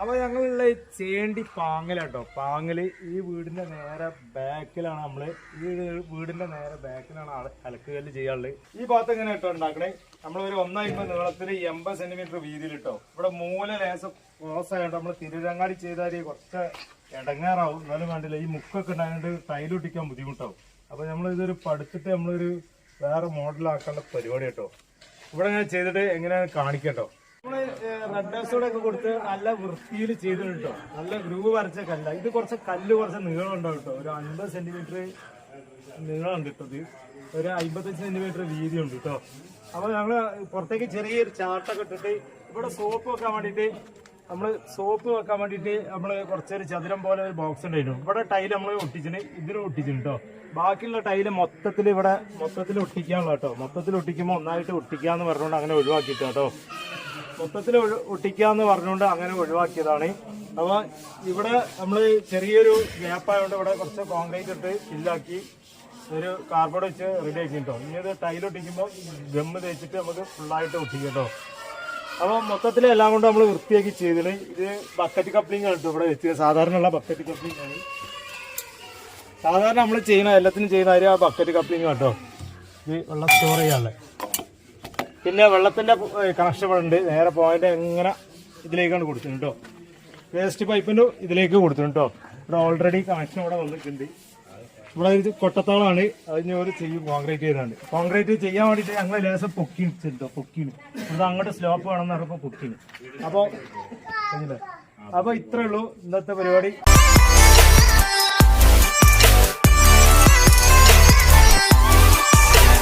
അപ്പൊ ഞങ്ങളുള്ള ചേണ്ടി പാങ്ങലാട്ടോ. പാങ്ങൽ ഈ വീടിന്റെ നേരെ ബാക്കിലാണ് നമ്മൾ. ഈ വീടിന്റെ നേരെ ബാക്കിലാണ് അലക്കുകല്ല് ചെയ്യാറുള്ളത് ഈ ഭാഗത്ത് എങ്ങനെ കേട്ടോ ഉണ്ടാക്കണേ? നമ്മളൊരു ഒന്നായിപ്പോ നീളത്തിൽ എൺപത് സെന്റിമീറ്റർ വീതിയിൽ ഇവിടെ മൂല ലേസം ക്രോസ് ആയിട്ട് നമ്മൾ തിരുരങ്ങാടി ചെയ്താൽ കുറച്ച് ഇടങ്ങാറാവും. എന്നാലും വേണ്ടില്ല ഈ മുക്കൊക്കെ ഉണ്ടായതുകൊണ്ട് ടൈലൊട്ടിക്കാൻ ബുദ്ധിമുട്ടാവും. അപ്പൊ നമ്മൾ ഇതൊരു പടുത്തിട്ട് നമ്മളൊരു വേറെ മോഡലാക്കേണ്ട പരിപാടി കേട്ടോ ഇവിടെ ഞാൻ ചെയ്തിട്ട് എങ്ങനെയാണ് കാണിക്കട്ടോ നമ്മൾ റെഡ് ഡോസോടെ ഒക്കെ കൊടുത്ത് നല്ല വൃത്തിയിൽ ചെയ്തിട്ട് കേട്ടോ നല്ല ഗ്രൂവ് വരച്ച കല്ല. ഇത് കുറച്ച് കല്ല് കുറച്ച് നീളം ഉണ്ടാവും കേട്ടോ ഒരു അൻപത് സെന്റിമീറ്റർ നീളം ഉണ്ട് കേട്ടോ ഇത്. ഒരു അമ്പത്തഞ്ച് സെന്റിമീറ്റർ വീതി ഉണ്ട് കേട്ടോ അപ്പൊ ഞങ്ങൾ പുറത്തേക്ക് ചെറിയൊരു ചാട്ടൊക്കെ ഇട്ടിട്ട് ഇവിടെ സോപ്പ് വെക്കാൻ വേണ്ടിയിട്ട് നമ്മൾ സോപ്പ് വെക്കാൻ വേണ്ടിയിട്ട് നമ്മൾ കുറച്ചൊരു ചതുരം പോലെ ഒരു ബോക്സ് ഉണ്ടായിരുന്നു. ഇവിടെ ടൈൽ നമ്മൾ ഒട്ടിച്ചിന് ഇതിന് ഒട്ടിച്ചിന് കേട്ടോ ബാക്കിയുള്ള ടൈൽ മൊത്തത്തിൽ ഇവിടെ മൊത്തത്തിൽ ഒട്ടിക്കാനുള്ള കേട്ടോ മൊത്തത്തിൽ ഒട്ടിക്കുമ്പോൾ ഒന്നായിട്ട് ഒട്ടിക്കാന്ന് പറഞ്ഞുകൊണ്ട് അങ്ങനെ ഒഴിവാക്കിട്ടോ കേട്ടോ മൊത്തത്തിൽ ഒട്ടിക്കാന്ന് പറഞ്ഞുകൊണ്ട് അങ്ങനെ ഒഴിവാക്കിയതാണ്. അപ്പൊ ഇവിടെ നമ്മൾ ചെറിയൊരു ഗ്യാപ്പായതുകൊണ്ട് ഇവിടെ കുറച്ച് കോൺക്രീറ്റ് ഇട്ട് ഫില്ലാക്കി ഒരു കാർബോർഡ് വെച്ച് റെഡി ആക്കി കേട്ടോ ഇനി അത് ടൈൽ ഒട്ടിക്കുമ്പോൾ ഗമ്മ് തേച്ചിട്ട് നമുക്ക് ഫുള്ളായിട്ട് ഒട്ടിക്കും കേട്ടോ അപ്പൊ മൊത്തത്തിൽ എല്ലാം കൊണ്ട് നമ്മൾ വൃത്തിയാക്കി ചെയ്തിന്. ഇത് ബക്കറ്റ് കപ്ലിംഗ് ആണ് ഇവിടെ വെച്ചത് സാധാരണയുള്ള ബക്കറ്റ് കപ്ലിംഗ് ആണ്. സാധാരണ നമ്മൾ ചെയ്യുന്ന എല്ലാത്തിനും ചെയ്യുന്ന ആ ബക്കറ്റ് കപ്ലിംഗ് കേട്ടോ ഇത് വെള്ളം സ്റ്റോർ ചെയ്യാനുള്ളത് പിന്നെ വെള്ളത്തിന്റെ കണക്ഷൻ ഉണ്ട്. നേരെ പോയിന്റ് ഇങ്ങനെ ഇതിലേക്കാണ് കൊടുക്കുന്നത് കേട്ടോ വേസ്റ്റ് പൈപ്പിന്റെ ഇതിലേക്ക് കൊടുത്തിട്ടുണ്ട് കേട്ടോ ഇവിടെ ഓൾറെഡി കണക്ഷൻ ഇവിടെ വന്നിട്ടുണ്ട്. ഇവിടെ ഇത് കൊട്ടത്തോളാണ്. അതിന് ഒരു ചെയ്യും കോൺക്രീറ്റ് ചെയ്താണ്. കോൺക്രീറ്റ് ചെയ്യാൻ വേണ്ടിയിട്ട് ഞങ്ങൾ ലേശം പൊക്കിട്ടോ പൊക്കിന്. ഇവിടെ അങ്ങോട്ട് സ്ലോപ്പ് വേണമെന്ന് പറഞ്ഞപ്പോൾ പൊക്കിന്. അപ്പോൾ അപ്പൊ ഇത്രേ ഉള്ളൂ. ഇന്നത്തെ പരിപാടി.